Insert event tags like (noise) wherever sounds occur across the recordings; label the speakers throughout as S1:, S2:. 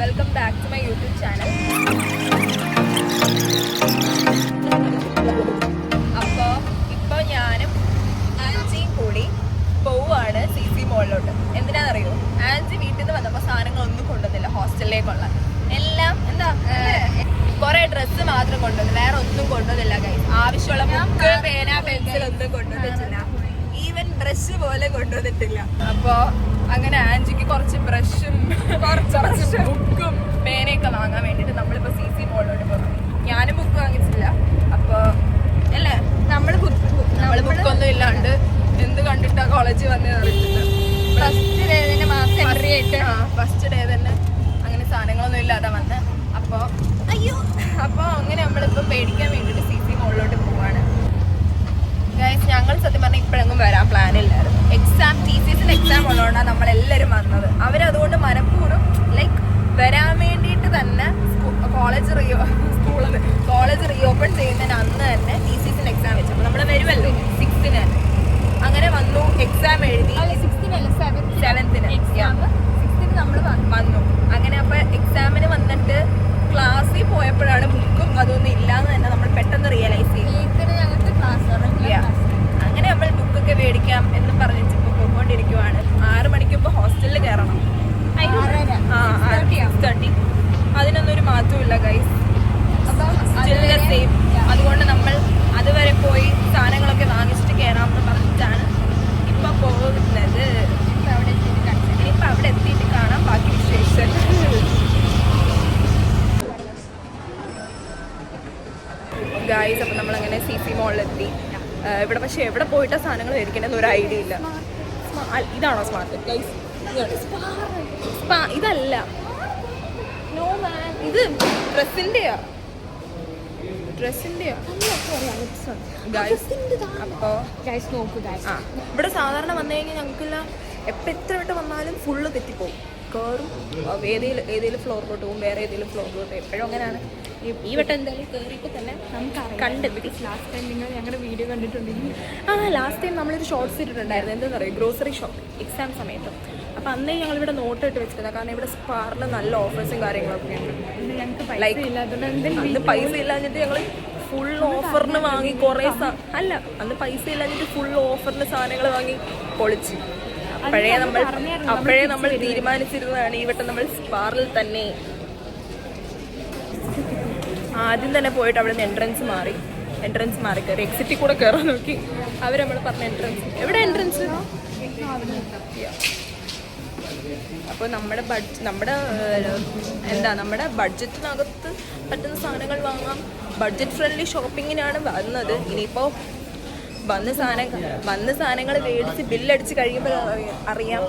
S1: Welcome back to my YouTube channel അപ്പോൾ ഇപ്പോൾ ഞാനും ആൻസിയും കൂടി പോവുകയാണ് സി സി മോളിലോട്ട്. എന്തിനാണെന്നറിയോ? ആൻസി വീട്ടിൽ നിന്ന് വന്നപ്പോൾ സാധനങ്ങളൊന്നും കൊണ്ടുവന്നില്ല ഹോസ്റ്റലിലേക്കുള്ള. എല്ലാം എന്താ കുറെ ഡ്രസ്സ് മാത്രം കൊണ്ടുവന്നു. വേറെ ഒന്നും കൊണ്ടുവന്നില്ല കൈ ആവശ്യമുള്ള ബുക്ക് പേന പെൻസിൽ ഒന്നും കൊണ്ടുവന്നിട്ടില്ല. ഈവൻ ബ്രഷ് പോലെ. കൊണ്ടുവന്നിട്ടില്ല. അപ്പോ അങ്ങനെ ആൻജിക്ക് കുറച്ച് ബ്രഷും കുറച്ച് പേനയൊക്കെ വാങ്ങാൻ വേണ്ടിയിട്ട് നമ്മളിപ്പോൾ സി സി മോളിലോട്ട് പോകും ഞാനും ബുക്ക് വാങ്ങിച്ചില്ല. അപ്പോൾ അല്ലേ ബുക്ക് നമ്മൾ ബുക്കൊന്നും ഇല്ലാണ്ട് എന്ത് കണ്ടിട്ടാ കോളേജിൽ വന്ന്
S2: ഫസ്റ്റ് ഡേ തന്നെ മാസം എൻട്രി ആയിട്ട്.
S1: ഫസ്റ്റ് ഡേ തന്നെ അങ്ങനെ സാധനങ്ങളൊന്നും ഇല്ലാതെ വന്ന്. അപ്പോൾ അയ്യോ. അപ്പോൾ അങ്ങനെ നമ്മളിപ്പോൾ പേടിക്കാൻ വേണ്ടിയിട്ട് സി സി മുകളിലോട്ട് പോവാണ്. ഗൈസ് ഞങ്ങൾ സത്യം പറഞ്ഞാൽ ഇപ്പോഴെങ്ങും വരാൻ പ്ലാൻ ഇല്ലായിരുന്നു. എക്സാം ടി സി എസിന്റെ എക്സാം ഉള്ളതുകൊണ്ടാണ് നമ്മളെല്ലാവരും വന്നത്. അവരതുകൊണ്ട് മനഃപൂർവം ലൈക്ക് കോളേജ് റിയോ സ്കൂളിൽ കോളേജ് റീഓപ്പൺ ചെയ്യുന്നതിന് അന്ന് തന്നെ ടി സി സിന് എക്സാം വെച്ചു അപ്പോൾ നമ്മൾ വരുമല്ലോ സിക്സ്ത്തിന് തന്നെ. അങ്ങനെ വന്നു എക്സാം എഴുതി.
S2: സെവൻത്തിന് സിക്സ്തിന് നമ്മൾ
S1: വന്നു. അങ്ങനെ അപ്പോൾ എക്സാമിന് വന്നിട്ട് ക്ലാസ്സിൽ പോയപ്പോഴാണ് ബുക്കും അതൊന്നും ഇല്ലാന്ന് തന്നെ നമ്മൾ പെട്ടെന്ന് റിയലൈസ് ചെയ്തു. അങ്ങനെ നമ്മൾ ബുക്കൊക്കെ മേടിക്കാം എന്ന് പറഞ്ഞിട്ട് ഇപ്പോൾ പോയിക്കൊണ്ടിരിക്കുവാണ്. ആറ് മണിക്കുമ്പോൾ ഹോസ്റ്റലിൽ കയറണം. ആ തേർട്ടി അതിനൊന്നും ഒരു മാറ്റമില്ല ഗൈസ്
S2: അപ്പം
S1: സെയിം അതുകൊണ്ട് നമ്മൾ അതുവരെ പോയി സാധനങ്ങളൊക്കെ വാങ്ങിച്ചിട്ട് കയറാമെന്ന് പറഞ്ഞിട്ടാണ് ഇപ്പൊ പോകുന്നത്
S2: അവിടെ എത്തിയിട്ട് കാണിച്ചു
S1: ഇനിയിപ്പോ അവിടെ എത്തിയിട്ട് കാണാം ബാക്കി വിശേഷം ഗായ്സ് അപ്പം നമ്മളങ്ങനെ സി സി മോളിലെത്തി ഇവിടെ പക്ഷേ എവിടെ പോയിട്ടാ സാധനങ്ങൾ മേടിക്കണമെന്ന് ഒരു ഐഡിയ ഇല്ല. ഇതാണോ സ്മാർട്ട് ഗൈസ് ഇതല്ല. നോ മാൻ ഇത് ഡ്രസ്സിന്റെയാ ഡ്രസ്സിന്റെയാ ഗായ്സ് അപ്പോൾ
S2: ഗൈസ് നോക്കൂ ഗൈസ്
S1: ആ ഇവിടെ സാധാരണ വന്നു കഴിഞ്ഞാൽ ഞങ്ങൾക്കെല്ലാം എപ്പോൾ എത്ര വട്ടം വന്നാലും ഫുള്ള് തെറ്റിപ്പോവും. കയറും ഏതെങ്കിലും ഏതെങ്കിലും ഫ്ലോറിലോട്ട് പോകും വേറെ ഏതെങ്കിലും ഫ്ലോറിലോട്ട് എപ്പോഴും അങ്ങനെയാണ്. ഈ- വട്ടം എന്തായാലും കയറിയപ്പോൾ തന്നെ കണ്ടെത്തി
S2: ലാസ്റ്റ് ടൈം നിങ്ങൾ ഞങ്ങളുടെ വീഡിയോ കണ്ടിട്ടുണ്ടെങ്കിൽ
S1: ആ ലാസ്റ്റ് ടൈം നമ്മളൊരു ഷോർട്സ് ഇട്ടിട്ടുണ്ടായിരുന്നു. എന്താ പറയുക ഗ്രോസറി ഷോപ്പ് എക്സാം സമയത്ത്. അപ്പോൾ അന്നേ ഞങ്ങളിവിടെ നോട്ട് ഇട്ട് വെച്ചിരുന്നത്. കാരണം ഇവിടെ സ്പാറിൽ നല്ല ഓഫേഴ്സും കാര്യങ്ങളൊക്കെ ഉണ്ട്.
S2: എന്തെങ്കിലും
S1: അന്ന് പൈസ ഇല്ലാഞ്ഞിട്ട് ഞങ്ങൾ ഫുൾ ഓഫറിന് വാങ്ങി കുറേ അല്ല അന്ന് പൈസ ഇല്ലാഞ്ഞിട്ട് ഫുൾ ഓഫറിന് സാധനങ്ങൾ വാങ്ങി പൊളിച്ച്. അപ്പോഴേ നമ്മൾ അപ്പോഴേ നമ്മൾ തീരുമാനിച്ചിരുന്നതാണ് ഈ വട്ടം നമ്മൾ സ്പാറിൽ തന്നെ. ആദ്യം തന്നെ പോയിട്ട് അവിടെ നിന്ന് എൻട്രൻസ് മാറി. എൻട്രൻസ് മാറി കയറി. എക്സിറ്റിൽ കൂടെ കയറാൻ നോക്കി. അവർ നമ്മൾ പറഞ്ഞ എൻട്രൻസ് എവിടെ എൻട്രൻസ് അപ്പോൾ നമ്മുടെ ബഡ്ജ് നമ്മുടെ എന്താ നമ്മുടെ ബഡ്ജറ്റിനകത്ത് പറ്റുന്ന സാധനങ്ങൾ വാങ്ങാം. ബഡ്ജറ്റ് ഫ്രണ്ട്ലി ഷോപ്പിങ്ങിനാണ് വന്നത്. ഇനിയിപ്പോൾ വന്ന സാധനം വന്ന സാധനങ്ങൾ മേടിച്ച് ബില്ലടിച്ച് കഴിയുമ്പോൾ അറിയാം.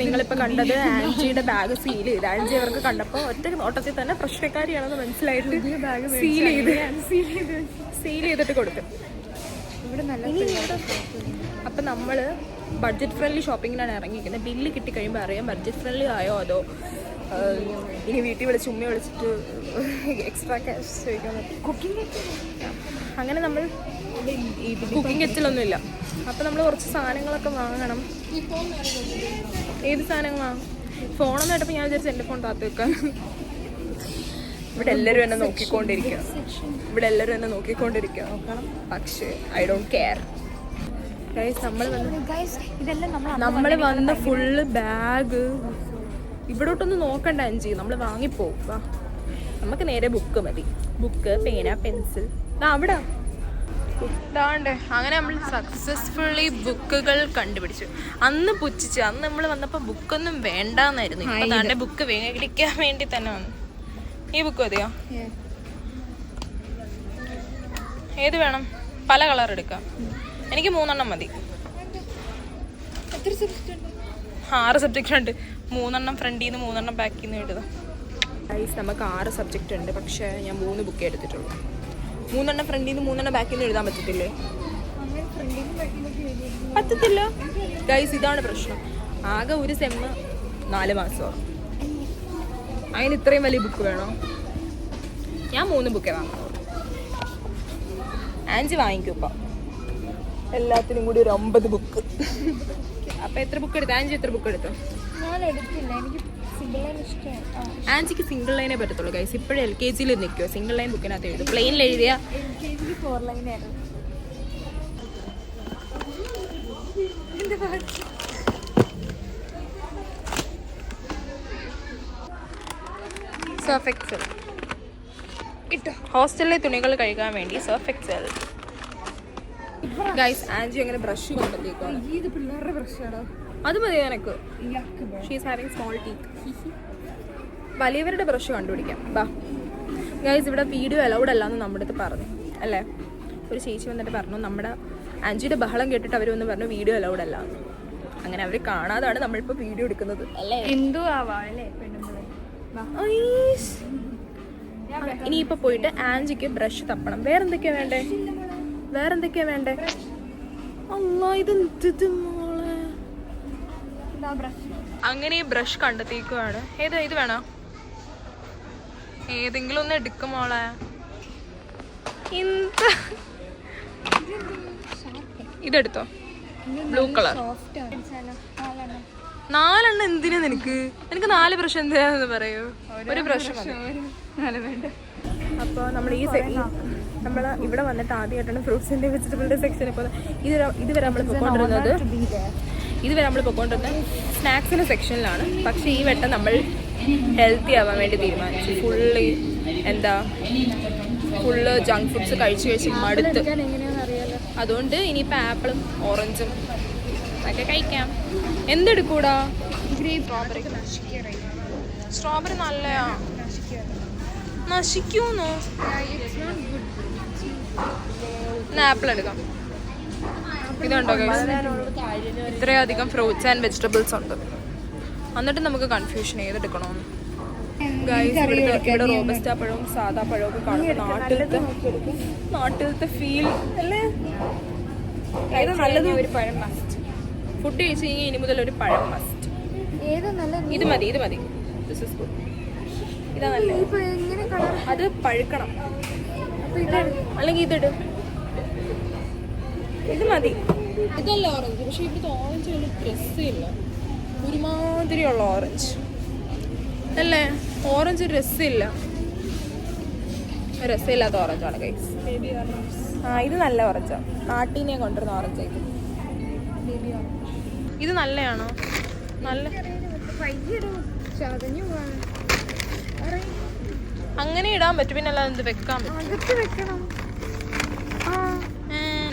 S1: നിങ്ങളിപ്പോൾ കണ്ടത് ആൻജിയുടെ ബാഗ് സീൽ ചെയ്ത്. ആൻജി അവർക്ക് കണ്ടപ്പോൾ ഒറ്റ ഓട്ടത്തിൽ തന്നെ പ്രശ്നക്കാരിയാണെന്ന് മനസ്സിലായിട്ട് സീൽ ചെയ്ത്. സീൽ ചെയ്തിട്ട്
S2: ഇവിടെ
S1: അപ്പം നമ്മൾ ബഡ്ജറ്റ് ഫ്രണ്ട്ലി ഷോപ്പിങ്ങിനാണ് ഇറങ്ങിയിരിക്കുന്നത്. ബില്ല് കിട്ടിക്കഴിയുമ്പോൾ അറിയാം ബഡ്ജറ്റ് ഫ്രണ്ട്ലി ആയോ അതോ ഇനി വീട്ടിൽ വിളിച്ച് ഉമ്മ വിളിച്ചിട്ട് എക്സ്ട്രാ ക്യാഷ് ചോദിക്കാൻ കുക്കിംഗ് അങ്ങനെ നമ്മൾ കുക്കിംഗ് കെറ്റിലൊന്നും ഇല്ല അപ്പം നമ്മൾ കുറച്ച് സാധനങ്ങളൊക്കെ വാങ്ങണം. ഏത് സാധനങ്ങളാണ് ഫോണെന്ന് കേട്ടപ്പോൾ ഞാൻ വിചാരിച്ചു എന്റെ ഫോൺ താത്ത് വെക്കാൻ ഇവിടെ എല്ലാവരും എന്നെ നോക്കിക്കൊണ്ടിരിക്കുക ഇവിടെ എല്ലാവരും എന്നെ നോക്കിക്കൊണ്ടിരിക്കുക പക്ഷേ ഐ ഡോണ്ട് കെയർ നമ്മൾ വന്ന് ഫുള്ള് ബാഗ് ഇവിടോട്ടൊന്നും നോക്കണ്ട അഞ്ചി നമ്മൾ വാങ്ങിപ്പോവും വാ. നമുക്ക് നേരെ ബുക്ക് മതി. ബുക്ക് പേന പെൻസിൽ അവിടെ. ഇതാണ്ട് അങ്ങനെ നമ്മൾ സക്സസ്ഫുള്ളി ബുക്കുകൾ കണ്ടുപിടിച്ചു. അന്ന് പുച്ഛിച്ചു അന്ന് നമ്മൾ വന്നപ്പോൾ ബുക്കൊന്നും വേണ്ടെന്നായിരുന്നു. ഇപ്പൊ താണ്ടെ ബുക്ക് മേടിക്കാൻ വേണ്ടി തന്നെ വന്നു. ഈ ബുക്ക് മതിയോ? ഏത് വേണം? പല കളർ എടുക്കാം. എനിക്ക് മൂന്നെണ്ണം മതി. ആറ് സബ്ജക്റ്റ് ഉണ്ട്. മൂന്നെണ്ണം ഫ്രണ്ടിൽ നിന്ന് മൂന്നെണ്ണം ബാക്കിൽ നിന്ന് എഴുതുക ഗൈസ് നമുക്ക് ആറ് സബ്ജക്റ്റ് ഉണ്ട്. പക്ഷേ ഞാൻ മൂന്ന് ബുക്ക് എടുത്തിട്ടുള്ളൂ. മൂന്നെണ്ണം ഫ്രണ്ടിൽ നിന്ന് മൂന്നെണ്ണം ബാക്കിൽ നിന്ന് എഴുതാൻ പറ്റത്തില്ലേ? പറ്റത്തില്ല. ഗൈസ് ഇതാണ് പ്രശ്നം. ആകെ ഒരു സെമ്മ് നാല് മാസമാണ് അതിന് ഇത്രയും വലിയ ബുക്ക് വേണോ? ഞാൻ മൂന്ന് ബുക്കേ വാങ്ങുള്ളൂ. ആൻജി വാങ്ങിക്കും ഇപ്പം. എല്ലാത്തിനും കൂടി ഒരു അമ്പത് ബുക്ക് അപ്പൊ എത്ര ബുക്ക് എടുത്തു? ആഞ്ചി എത്ര ബുക്ക് എടുത്തു?
S2: ഞാൻ എടുത്തില്ല. എനിക്ക് സിംഗിൾ ലൈൻ ഇഷ്ടമാണ്. ആ.
S1: ആൻജിക്ക് സിംഗിൾ ലൈനേ പറ്റത്തുള്ളൂ ഗൈസ് ഇപ്പോഴും എൽ കെ ജിയിൽ നിൽക്കുമോ സിംഗിൾ ലൈൻ ബുക്കിനകത്ത് എഴുതും. പ്ലെയിനിൽ എഴുതിയ
S2: എൽ കെ ജിയിൽ ഫോർ
S1: സർഫ് എക്സൽ ഹോസ്റ്റലിലെ തുണികൾ കഴുകാൻ വേണ്ടി സർഫ് എക്സൽ ഗൈസ് ആൻജി അങ്ങനെ ബ്രഷ്
S2: ഇത് പിള്ളേരുടെ
S1: അത് മതി എനക്ക്? ഷീസ് ഹാവിങ് സ്മോൾ വലിയവരുടെ ബ്രഷ് കണ്ടുപിടിക്കാം. ബാ. ഗൈസ് ഇവിടെ വീഡിയോ അലൗഡ് അല്ല എന്ന് നമ്മുടെ അടുത്ത് പറഞ്ഞു. അല്ലേ? ഒരു ചേച്ചി വന്നിട്ട് പറഞ്ഞു നമ്മുടെ ആൻജിയുടെ ബഹളം കേട്ടിട്ട് അവർ വന്ന് പറഞ്ഞു വീഡിയോ അലൗഡ് അല്ല എന്ന്. അങ്ങനെ അവർ കാണാതാണ് നമ്മളിപ്പോൾ വീഡിയോ എടുക്കുന്നത്. അല്ലേ?
S2: എന്തോ ആവാ അല്ലേ
S1: പോയിട്ട് ആൻജിക്ക് ബ്രഷ് തപ്പണം. വേറെന്തൊക്കെയാ വേണ്ടേ? വേറെന്തൊക്കെയാ വേണ്ടേ? അല്ലാ ഇത് എന്ത് മോളെ?
S2: എന്താ ബ്രഷ്
S1: അങ്ങനെ ഈ ബ്രഷ് കണ്ടെത്തിക്കുവാണ് ഏത് ഇത് വേണോ? ഏതെങ്കിലും ഒന്ന് എടുക്കും മോളെ. എന്ത്? ഇതെടുത്തോ? ബ്ലൂ കളർ
S2: നാലെണ്ണം
S1: എന്തിനാ നിനക്ക്? നിനക്ക് നാല് ബ്രഷ് എന്തിനാന്ന് പറയൂ. ഒരു ബ്രഷ്
S2: അപ്പൊ
S1: അപ്പോൾ നമ്മൾ ഈ നമ്മൾ ഇവിടെ വന്നിട്ട് ആദ്യമായിട്ടാണ് ഫ്രൂട്ട്സിന്റെ വെജിറ്റബിളിന്റെ സെക്ഷനിൽ പോകുന്നത്. ഇത് ഇതുവരെ നമ്മൾ പൊയ്ക്കൊണ്ടിരുന്നത് ഇതുവരെ നമ്മൾ പൊയ്ക്കൊണ്ടിരുന്നത് സ്നാക്സിന്റെ സെക്ഷനിലാണ് പക്ഷേ ഈ വട്ടം നമ്മൾ ഹെൽത്തി ആവാൻ വേണ്ടി തീരുമാനിച്ചു. ഫുള്ള് എന്താ ഫുള്ള് ജങ്ക് ഫുഡ്സ് കഴിച്ച് കഴിച്ച് മടുത്ത്. അതുകൊണ്ട് ഇനിയിപ്പോൾ ആപ്പിളും ഓറഞ്ചും ഒക്കെ കഴിക്കാം. എന്തെടുക്കൂടാ?
S2: സ്ട്രോബെറി
S1: സ്ട്രോബെറി നല്ലയാ നശിക്കൂന്നോ?
S2: ഗുഡ്
S1: ആപ്പിൾ എടുക്കാം. ഇതുണ്ടോ ഇത്രയും ഇത്രയധികം ഫ്രൂട്ട്സ് ആൻഡ് വെജിറ്റബിൾസ് ഉണ്ട്. എന്നിട്ട് നമുക്ക് കൺഫ്യൂഷൻ ഇവിടുത്തെ ഇവിടെ റോബസ്റ്റ പഴവും സാദാ പഴവും ഒക്കെ കാണുമ്പോൾ നാട്ടിലത്തെ നാട്ടിലത്തെ ഫീൽ അല്ലേ? ഏതാ നല്ലത്
S2: ഒരു പഴം മസ്റ്റ്
S1: ഫുഡ് കഴിച്ച് കഴിഞ്ഞാൽ ഇനി മുതൽ ഒരു പഴം മസ്റ്റ്
S2: നല്ല
S1: ഇത് മതി ഇത് മതി. ദിസ് ഇസ് ഗുഡ് ഇതാ
S2: കളർ?
S1: അത് പഴുക്കണം. അല്ലെങ്കിൽ ഇതിട്. ഇത് മതി. ഇതല്ല ഓറഞ്ച് പക്ഷെ ഇവിടുത്തെ ഓറഞ്ച് വലിയ രസമില്ല ഒരുമാതിരിയുള്ള ഓറഞ്ച് അല്ലേ ഓറഞ്ച് രസമില്ല രസമില്ലാത്ത ഓറഞ്ചാണ് കൈസ് ആ ഇത് നല്ല ഓറഞ്ചാണ് നാട്ടിനെ കൊണ്ടുവരുന്ന ഓറഞ്ച് ഇത് നല്ലയാണോ? നല്ല
S2: പയ്യടോ ചതഞ്ഞു അറിയ-
S1: അങ്ങനെ ഇടാൻ പറ്റും. പിന്നെ അല്ലാതെ വെക്കാൻ പറ്റും?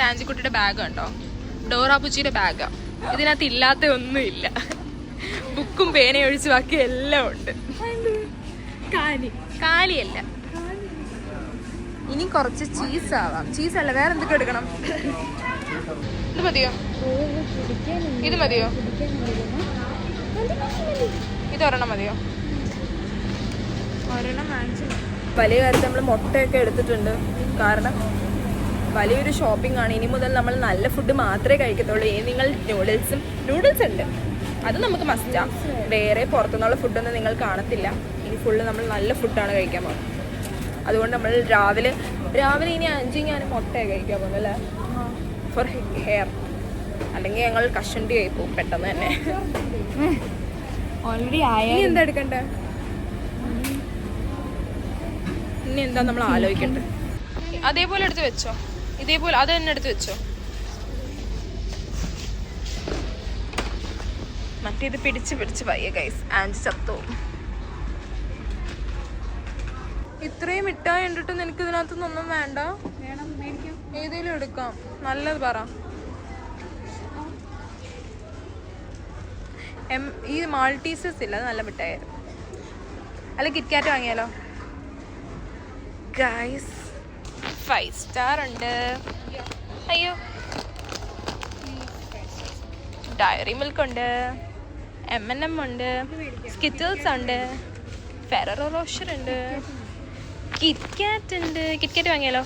S1: ആൻജിക്കുട്ടിയുടെ ബാഗ് ഉണ്ടോ ഡോറാപ്പുച്ചിയുടെ ബാഗാ ഇതിനകത്ത് ഇല്ലാത്ത ഒന്നുമില്ല. ബുക്കും പേനയും ഒഴിച്ച് ബാക്കി എല്ലാം ഉണ്ട്.
S2: കാലി.
S1: കാലിയല്ല. ഇനി കുറച്ച് ചീസ് ആവാം. ചീസ് അല്ല വേറെ എന്തൊക്കെ എടുക്കണം? ഇത് മതിയോ? ഇത് മതിയോ? ഇത് ഒരെണ്ണം മതിയോ? വലിയ കാര്യത്തിൽ നമ്മൾ മുട്ടയൊക്കെ എടുത്തിട്ടുണ്ട്. കാരണം വലിയൊരു ഷോപ്പിംഗ് ആണ്. ഇനി മുതൽ നമ്മൾ നല്ല ഫുഡ് മാത്രമേ കഴിക്കത്തുള്ളൂ. ഇനി നിങ്ങൾ നൂഡിൽസും നൂഡിൽസ് ഉണ്ട്. അത് നമുക്ക് മസ്റ്റാ വേറെ പുറത്തുനിന്നുള്ള ഫുഡൊന്നും നിങ്ങൾ കാണത്തില്ല. ഇനി ഫുള്ള് നമ്മൾ നല്ല ഫുഡാണ് കഴിക്കാൻ പോകുന്നത്. അതുകൊണ്ട് നമ്മൾ രാവിലെ രാവിലെ ഇനി അഞ്ച് ഞാൻ മുട്ടയെ കഴിക്കാൻ പോകുന്നത് അല്ലേ? ഫോർ ഹെയർ അല്ലെങ്കിൽ ഞങ്ങൾ കഷണ്ടി ആയി പോകും പെട്ടെന്ന് തന്നെ.
S2: ഓൾറെഡി ആയ
S1: എന്താ എടുക്കണ്ടേ? ഇനി എന്താ നമ്മൾ ആലോചിക്കേണ്ടത് അതേപോലെ എടുത്ത് വെച്ചോ. ഇതേപോലെ അത് തന്നെ എടുത്ത് വെച്ചോ. മറ്റേത് പിടിച്ച് പിടിച്ച് വയ്യ ഗൈസ് ആൻഡ് ചത്തോ ഇത്രയും മിഠായി കണ്ടിട്ട് നിനക്ക് ഇതിനകത്തൊന്നും വേണ്ട. ഏതേലും എടുക്കാം. നല്ലത് പറ. എം ഈ മാൾട്ടീസസ് ഇല്ല അത് നല്ല മിഠായിരുന്നു അല്ല കിറ്റ്കാറ്റ് വാങ്ങിയാലോ? ഗൈസ് ഫൈവ് സ്റ്റാർ ഉണ്ട്. അയ്യോ. ഡയറി മിൽക്ക് ഉണ്ട്. എം എൻ എം ഉണ്ട്. സ്കിറ്റിൽസ് ഉണ്ട്. ഫെററോ റോഷർ ഉണ്ട്. കിറ്റ്കാറ്റ് ഉണ്ട് കിറ്റ്കാറ്റ് വാങ്ങിയാലോ?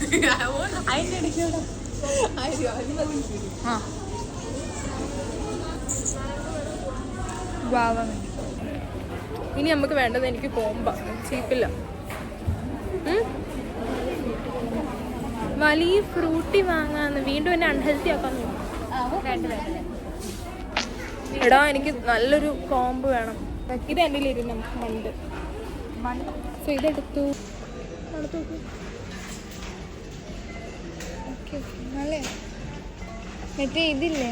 S1: (laughs) ആ. ഇനി നമുക്ക് വേണ്ടത് എനിക്ക് കോമ്പ. ചീപ്പില്ല? വലിയ ഫ്രൂട്ടി വാങ്ങാന്ന്. വീണ്ടും എന്നെ അൺഹെൽത്തി ആക്കാൻ എടാ എനിക്ക് നല്ലൊരു കോമ്പ് വേണം. ഇത് എന്റെ ഇരുന്നു മണ്ട്. സോ ഇതെടുത്തു.
S2: മറ്റേ ഇതില്ലേ?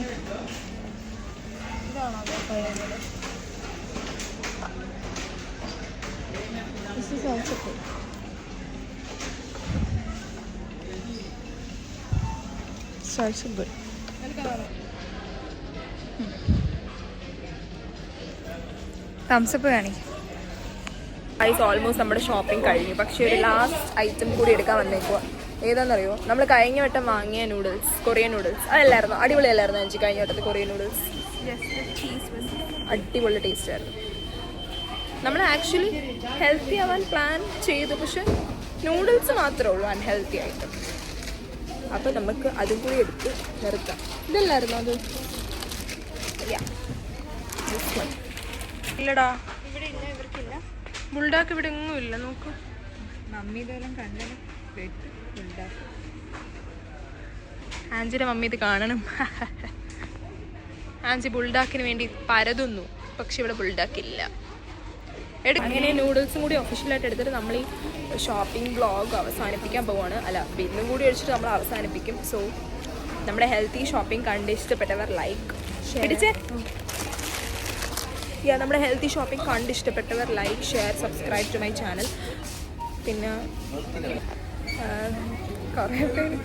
S2: This is also good. It's also good. Thumbs up കാണി
S1: ഐസ് ഓൾമോസ്റ്റ് നമ്മുടെ ഷോപ്പിംഗ് കഴിഞ്ഞു. പക്ഷേ ഒരു ലാസ്റ്റ് ഐറ്റം കൂടി എടുക്കാൻ വന്നേക്കുക ഏതാണെന്നറിയോ നമ്മൾ കഴിഞ്ഞ വട്ടം വാങ്ങിയ നൂഡിൽസ് കൊറിയൻ നൂഡിൽസ് അതല്ലായിരുന്നു? അടിപൊളിയല്ലായിരുന്നു എനിക്ക് കഴിഞ്ഞ വട്ടത്തെ കൊറിയൻ നൂഡിൽസ് അടിപൊളി ടേസ്റ്റ് ആയിരുന്നു. നമ്മൾ ആക്ച്വലി ഹെൽത്തി ആവാൻ പ്ലാൻ ചെയ്തു. പക്ഷെ നൂഡിൽസ് മാത്രമേ ഉള്ളൂ അൺഹെൽത്തി ആയിട്ട്. അപ്പോൾ നമുക്ക് അതും കൂടി എടുത്ത് നിർത്താം. ഇതല്ലായിരുന്നു അത്. ഇല്ലടാ. ബുൾഡാക്ക് ഇവിടെ എങ്ങും ഇല്ല. നോക്കൂ.
S2: മമ്മി ഇതെല്ലാം കണ്ടത്
S1: ആൻജിയുടെ മമ്മി ഇത് കാണണം. ആൻജി ബുൾഡാക്കിന് വേണ്ടി പരതുന്നു. പക്ഷെ ഇവിടെ ബുൾഡാക്ക് ഇല്ല. എടു അങ്ങനെ നൂഡിൽസും കൂടി ഒഫീഷ്യലായിട്ട് എടുത്തിട്ട് നമ്മൾ ഈ ഷോപ്പിംഗ് ബ്ലോഗ് അവസാനിപ്പിക്കാൻ പോവാണ്. അല്ല ഇന്നും കൂടി അടിച്ചിട്ട് നമ്മൾ അവസാനിപ്പിക്കും. സോ നമ്മുടെ ഹെൽത്തി ഷോപ്പിംഗ് കണ്ട് ഇഷ്ടപ്പെട്ടവർ ലൈക്ക് പിടിച്ചേ? യാ നമ്മുടെ ഹെൽത്തി ഷോപ്പിംഗ് കണ്ട് ഇഷ്ടപ്പെട്ടവർ like share subscribe to my channel പിന്നെ കുറേ പേര്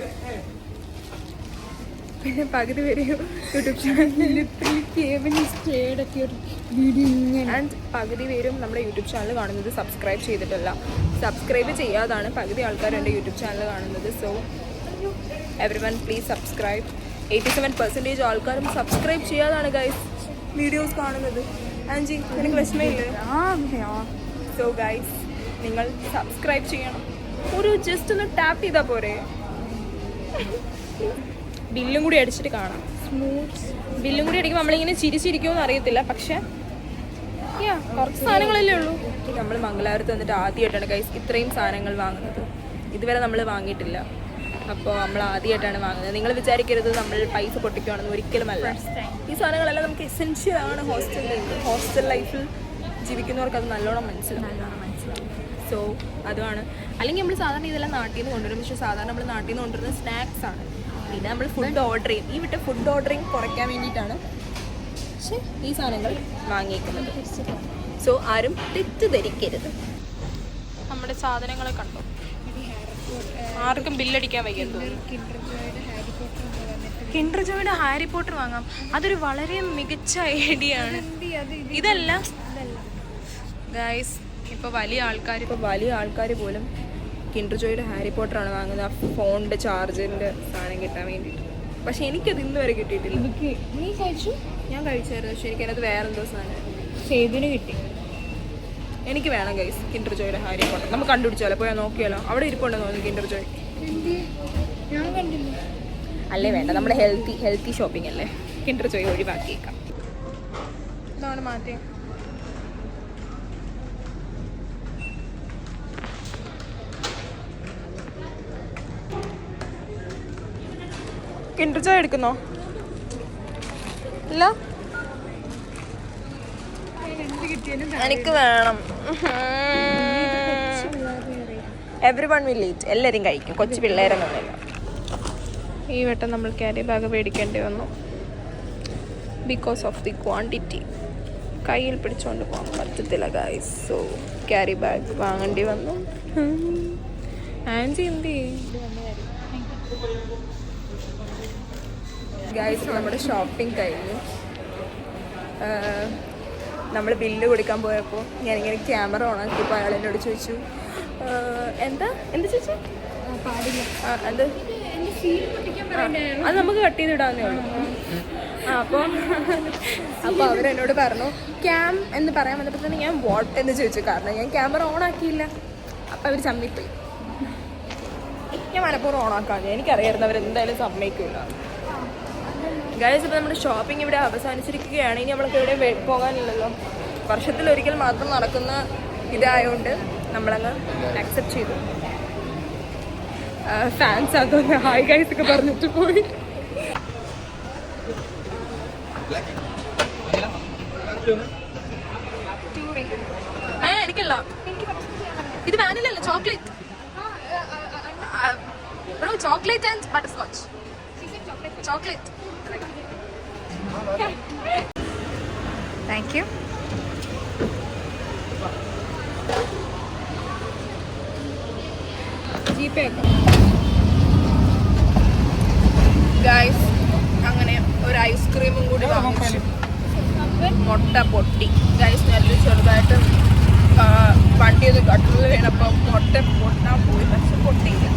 S1: പിന്നെ പകുതി വരെയും യൂട്യൂബ് ചാനലിൽ
S2: സ്റ്റേഡൊക്കെ ഒരു വീഡിയോ ഇങ്ങനെ.
S1: ആൻഡ് പകുതി പേരും നമ്മുടെ യൂട്യൂബ് ചാനൽ കാണുന്നത് സബ്സ്ക്രൈബ് ചെയ്തിട്ടല്ല. സബ്സ്ക്രൈബ് ചെയ്യാതാണ് പകുതി ആൾക്കാർ എന്റെ യൂട്യൂബ് ചാനൽ കാണുന്നത്. So everyone please subscribe eighty seven percentage ആൾക്കാരും സബ്സ്ക്രൈബ് ചെയ്യാതാണ് ഗൈസ് വീഡിയോസ് കാണുന്നത്. ആൻജി നിനക്ക് വിഷമയില്ലേ സോ ഗൈസ് നിങ്ങൾ സബ്സ്ക്രൈബ് ചെയ്യണം. ഒരു ജസ്റ്റ് ഒന്ന് ടാപ്പ് ചെയ്താൽ പോരെ. ബില്ലും കൂടി അടിച്ചിട്ട് കാണാം.
S2: സ്മൂത്ത്
S1: ബില്ലും കൂടി അടിക്കുമ്പോൾ നമ്മളിങ്ങനെ ചിരിച്ചിരിക്കുമെന്ന് അറിയത്തില്ല പക്ഷേ കുറച്ച് സാധനങ്ങളല്ലേ ഉള്ളൂ. നമ്മൾ മംഗലാപുരത്ത് വന്നിട്ട് ആദ്യമായിട്ടാണ് കൈസ് ഇത്രയും സാധനങ്ങൾ വാങ്ങുന്നത്. ഇതുവരെ നമ്മൾ വാങ്ങിയിട്ടില്ല. അപ്പോൾ നമ്മൾ ആദ്യമായിട്ടാണ് വാങ്ങുന്നത്. നിങ്ങൾ വിചാരിക്കരുത് നമ്മൾ പൈസ പൊട്ടിക്കുവാണെന്ന് ഒരിക്കലുമല്ല. ഈ സാധനങ്ങളെല്ലാം നമുക്ക് എസെൻഷ്യൽ ആണ് ഹോസ്റ്റലിൽ ഹോസ്റ്റൽ ലൈഫിൽ ജീവിക്കുന്നവർക്ക് അത് നല്ലോണം മനസ്സിലാവും. സോ അതുമാണ്. അല്ലെങ്കിൽ നമ്മൾ സാധാരണ ഇതെല്ലാം നാട്ടിൽ നിന്ന് കൊണ്ടുവരും. പക്ഷേ സാധാരണ നമ്മൾ നാട്ടിൽ നിന്ന് കൊണ്ടുവരുന്നത് സ്നാക്സ് ആണ്. പിന്നെ നമ്മൾ ഫുഡ് ഓർഡർ ചെയ്യും. ഈ വിട്ട് ഫുഡ് ഓർഡറിങ് കുറയ്ക്കാൻ വേണ്ടിയിട്ടാണ് പക്ഷേ ഈ സാധനങ്ങൾ വാങ്ങിയിരിക്കുന്നത് സോ ആരും തെറ്റിദ്ധരിക്കരുത്. നമ്മുടെ സാധനങ്ങളെ കണ്ടോ? ആർക്കും ബില്ലടിക്കാൻ വയ്യെന്ന് കിൻഡർ ജോയുടെ ഹാരി പോട്ടർ വാങ്ങാം. അതൊരു വളരെ മികച്ച ഐഡിയ ആണ്. ഇതെല്ലാം ഗൈസ് ഇപ്പോൾ വലിയ ആൾക്കാർ ഇപ്പോൾ വലിയ ആൾക്കാർ പോലും കിൻഡർ ജോയുടെ ഹാരി പോട്ടറാണ് വാങ്ങുന്നത്. ആ ഫോണിന്റെ ചാർജറിന്റെ സാധനം കിട്ടാൻ വേണ്ടിയിട്ട് പക്ഷെ എനിക്കത് ഇന്ന് വരെ കിട്ടിയിട്ടില്ല.
S2: നീ കഴിച്ചു?
S1: ഞാൻ കഴിച്ചായിരുന്നു. പക്ഷെ എനിക്കതിനകത്ത് വേറെ എന്തോ സാധനം
S2: സേവിന് കിട്ടി.
S1: എനിക്ക് വേണം ഗൈസ് കിൻഡർ ജോയുടെ ഹാരി പോട്ടർ. നമുക്ക് കണ്ടുപിടിച്ചാലോ? പോയാൽ നോക്കിയാലോ? അവിടെ ഇരിപ്പുണ്ടോ തോന്നുന്നു കിൻഡർ ജോയ്.
S2: ഞാൻ കണ്ടില്ല.
S1: അല്ലേ വേണ്ട. നമ്മുടെ ഹെൽത്തി ഹെൽത്തി ഷോപ്പിംഗ് അല്ലേ? കിൻഡർ ജോയ് ഒഴിവാക്കിയേക്കാം. ഇതാണ് മാറ്റി. കിൻഡർ ജോയ് എടുക്കുന്നോ? ഇല്ല? എനിക്ക് വേണം. എവറി വൺ വിൽ ഈറ്റ് എല്ലാവരും കഴിക്കും. കൊച്ചു പിള്ളേരൊന്നുമില്ല ഈ വട്ടം നമ്മൾ ക്യാരി ബാഗ് മേടിക്കേണ്ടി വന്നു. ബിക്കോസ് ഓഫ് ദി ക്വാണ്ടിറ്റി കയ്യിൽ പിടിച്ചുകൊണ്ട് പോകാൻ പറ്റത്തില്ല ഗായ്സ് സോ ക്യാരി ബാഗ് വാങ്ങേണ്ടി വന്നു. (laughs) ആൻഡ് എന്ത് ഗായ്സ് നമ്മുടെ ഷോപ്പിംഗ് കഴിഞ്ഞു. നമ്മൾ ബില്ല് കൊടുക്കാൻ പോയപ്പോൾ ഞാനിങ്ങനെ ക്യാമറ ഓൺ ആക്കിയപ്പോൾ അയാൾ എന്നോട് ചോദിച്ചു "ആഹ്, എന്താ? എന്താ ചോദിച്ചു അത് അത് നമുക്ക് കട്ട് ചെയ്ത് ഇടാവുന്നേ ഉള്ളൂ അപ്പോൾ അപ്പോൾ അവരെന്നോട് പറഞ്ഞു ക്യാം എന്ന് പറയാൻ വന്നപ്പോൾ തന്നെ ഞാൻ വാട്ട് എന്ന് ചോദിച്ചു. കാരണം ഞാൻ ക്യാമറ ഓൺ ആക്കിയില്ല. അപ്പോൾ അവർ ചമ്മിപ്പോയി. ഞാൻ മനഃപൂർവം ഓൺ ആക്കാതെ എനിക്കറിയായിരുന്നു അവരെന്തായാലും സമ്മതിക്കില്ല ഗൈസ് ഇപ്പോൾ നമ്മുടെ ഷോപ്പിംഗ് ഇവിടെ അവസാനിച്ചിരിക്കുകയാണ്. ഇനി നമ്മൾക്ക് ഇവിടെ പോകാനില്ലല്ലോ. വർഷത്തിൽ ഒരിക്കൽ മാത്രം നടക്കുന്ന ഇതായതുകൊണ്ട് നമ്മളങ്ങ് അക്സെപ്റ്റ് ചെയ്തു. ഫാൻസ് അതൊന്ന് ഹായ് ഗൈസ് ഒക്കെ പറഞ്ഞിട്ട് പോയി. ഏ എനിക്കല്ല ഇത് വാനില അല്ല chocolate chocolate and butterscotch chocolate
S2: thank you
S1: G Pay guys അങ്ങനെ ഒരു ഐസ്ക്രീമും കൂടി വാങ്ങിച്ചു. മുട്ട പൊട്ടി. ഗൈസ് നേരത്തെ ചെറുതായിട്ട് ആ, വണ്ടി ഒന്ന് കട്ടിൽ വീണപ്പോൾ മുട്ട പൊട്ടാൻ പോയി. പക്ഷെ പൊട്ടിയില്ല.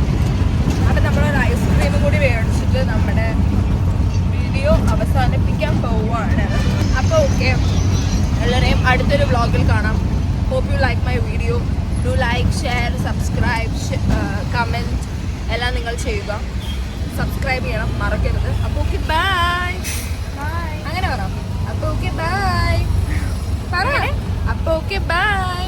S1: നമ്മളൊരു ഐസ്ക്രീമും കൂടി മേടിച്ചിട്ട് നമ്മുടെ വീഡിയോ അവസാനിപ്പിക്കാൻ പോവുകയാണ് അപ്പോൾ ഓക്കെ എല്ലാവരെയും അടുത്തൊരു വ്ളോഗിൽ കാണാം. Hope you like my video do like share subscribe comment എല്ലാം നിങ്ങൾ ചെയ്യുക. സബ്സ്ക്രൈബ് ചെയ്യണം. മറക്കരുത്. അപ്പോൾ ഓക്കെ ബൈ അങ്ങനെ പറ. അപ്പോൾ ഓക്കെ ബൈ പറ. അപ്പോൾ ഓക്കെ ബൈ